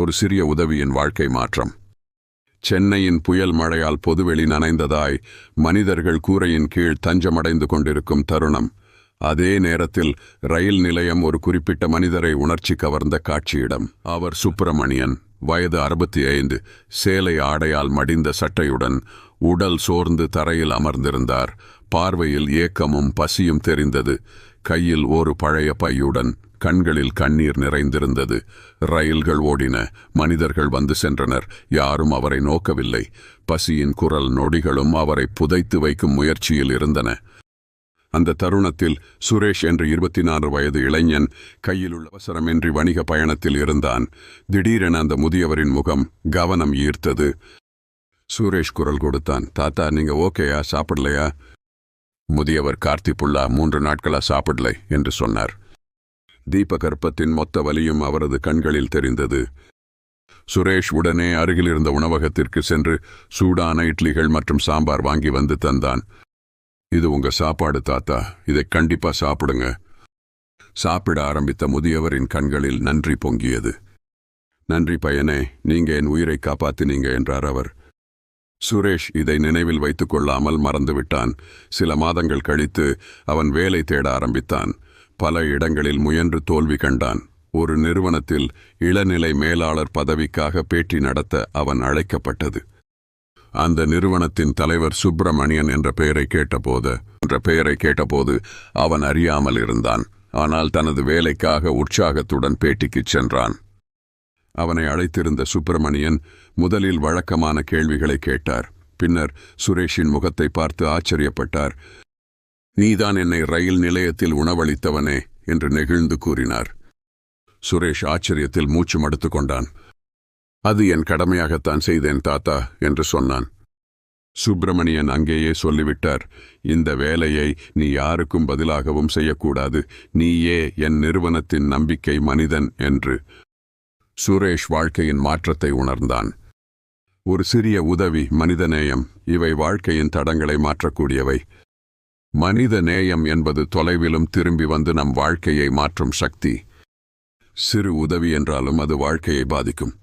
ஒரு சிறிய உதவியின் வாழ்க்கை மாற்றம். சென்னையின் புயல் மழையால் பொதுவெளி நனைந்ததாய் மனிதர்கள் கூரையின் கீழ் தஞ்சமடைந்து கொண்டிருக்கும் தருணம். அதே நேரத்தில் ரயில் நிலையம் ஒரு குறிப்பிட்ட மனிதரை உணர்ச்சி கவர்ந்த காட்சியிடம். அவர் சுப்பிரமணியன். வயது அறுபத்தி ஐந்து சேலை ஆடையால் மடிந்த சட்டையுடன் உடல் சோர்ந்து தரையில் அமர்ந்திருந்தார். பார்வையில் ஏக்கமும் பசியும் தெரிந்தது. கையில் ஒரு பழைய பையுடன் கண்களில் கண்ணீர் நிறைந்திருந்தது. ரயில்கள் ஓடின. மனிதர்கள் வந்து சென்றனர். யாரும் அவரை நோக்கவில்லை. பசியின் குரல் நொடிகளும் அவரை புதைத்து வைக்கும் முயற்சியில் இருந்தன. அந்த தருணத்தில் சுரேஷ் என்ற இருபத்தி நான்கு வயது இளைஞன் கையில் உள்ள அவசரமின்றி வணிக பயணத்தில் இருந்தான். திடீரென அந்த முதியவரின் முகம் கவனம் ஈர்த்தது. சுரேஷ் குரல் கொடுத்தான். தாத்தா நீங்க ஓகேயா? சாப்பிடலையா? முதியவர் கார்த்திப்புள்ளா மூன்று நாட்களா சாப்பிடலை என்று சொன்னார். தீபகற்பத்தின் மொத்த வலியும் அவரது கண்களில் தெரிந்தது. சுரேஷ் உடனே அருகில் இருந்த உணவகத்திற்கு சென்று சூடான இட்லிகள் மற்றும் சாம்பார் வாங்கி வந்து தந்தான். இது உங்க சாப்பாடு தாத்தா. இதை கண்டிப்பா சாப்பிடுங்க. சாப்பிட ஆரம்பித்த முதியவரின் கண்களில் நன்றி பொங்கியது. நன்றி பையனே நீங்க என் உயிரை காப்பாத்தினீங்க என்றார் அவர். சுரேஷ் இதை நினைவில் வைத்துக் கொள்ளாமல் மறந்துவிட்டான். சில மாதங்கள் கழித்து அவன் வேலை தேட ஆரம்பித்தான். பல இடங்களில் முயன்று தோல்வி கண்டான். ஒரு நிறுவனத்தில் இளநிலை மேலாளர் பதவிக்காக பேட்டி நடத்த அவன் அழைக்கப்பட்டது. அந்த நிறுவனத்தின் தலைவர் சுப்பிரமணியன் என்ற பெயரை கேட்டபோது என்ற பெயரை கேட்டபோது அவன் அறியாமல் இருந்தான். ஆனால் தனது வேலைக்காக உற்சாகத்துடன் பேட்டிக்குச் சென்றான். அவனை அழைத்திருந்த சுப்பிரமணியன் முதலில் வழக்கமான கேள்விகளை கேட்டார். பின்னர் சுரேஷின் முகத்தை பார்த்து ஆச்சரியப்பட்டார். நீதான் என்னை ரயில் நிலையத்தில் உணவளித்தவனே என்று நெகிழ்ந்து கூறினார். சுரேஷ் ஆச்சரியத்தில் மூச்சு மடுத்துக் கொண்டான். அது என் கடமையாகத்தான் செய்தேன் தாத்தா என்று சொன்னான். சுப்பிரமணியன் அங்கேயே சொல்லிவிட்டார் இந்த வேலையை நீ யாருக்கும் பதிலாகவும் செய்யக்கூடாது. நீயே என் நிறுவனத்தின் நம்பிக்கை மனிதன் என்று. சுரேஷ் வாழ்க்கையின் மாற்றத்தை உணர்ந்தான். ஒரு சிறிய உதவி மனிதநேயம். இவை வாழ்க்கையின் தடங்களை மாற்றக்கூடியவை. மனித நேயம் என்பது தொலைவிலும் திரும்பி வந்து நம் வாழ்க்கையை மாற்றும் சக்தி. சிறு உதவி என்றாலும் அது வாழ்க்கையை பாதிக்கும்.